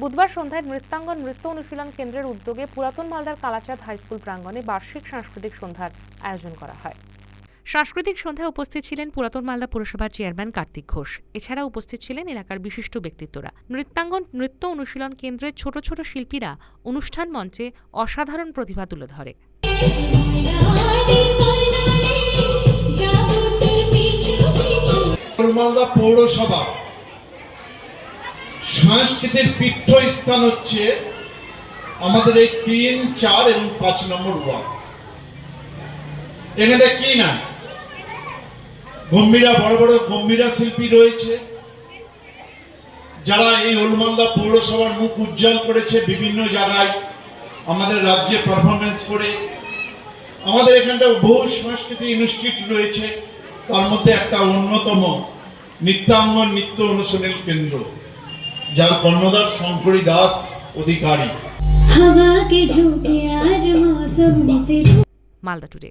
বুধবার সন্ধ্যায় নৃত্যাঙ্গন নৃত্য অনুশীলন কেন্দ্রের উদ্যোগে পুরাতন মালদার কালাচাঁদ হাইস্কুল প্রাঙ্গণে বার্ষিক সাংস্কৃতিক সন্ধ্যার আয়োজন করা হয়। সাংস্কৃতিক সন্ধ্যায় উপস্থিত ছিলেন পুরাতন মালদা পুরসভার চেয়ারম্যান কার্তিক ঘোষ। এছাড়া উপস্থিত ছিলেন এলাকার বিশিষ্ট ব্যক্তিত্বরা। নৃত্যাঙ্গন নৃত্য অনুশীলন কেন্দ্রের ছোট ছোট শিল্পীরা অনুষ্ঠান মঞ্চে অসাধারণ প্রতিভা তুলে ধরে। মালদা পৌরসভা সংস্কৃতির পীঠস্থান হচ্ছে আমাদের এই তিন, চার এবং পাঁচ নম্বর ওয়ার্ড। এখানে কি না? গম্ভীরা, বড় বড় গম্ভীরা শিল্পী রয়েছে। যারা এই ওলমালদা পৌরসভার মুখ উজ্জ্বল করেছে, বিভিন্ন জায়গায় আমাদের রাজ্যে পারফরমেন্স করে। আমাদের এখানটা বহু সংস্কৃতি ইনস্টিটিউট রয়েছে। তার মধ্যে একটা অন্যতম নিত্যাঙ্গন নিত্য অনুশীলন কেন্দ্র। যার কর্ণধার শঙ্করী দাস অধিকারী। মালদা টুডে।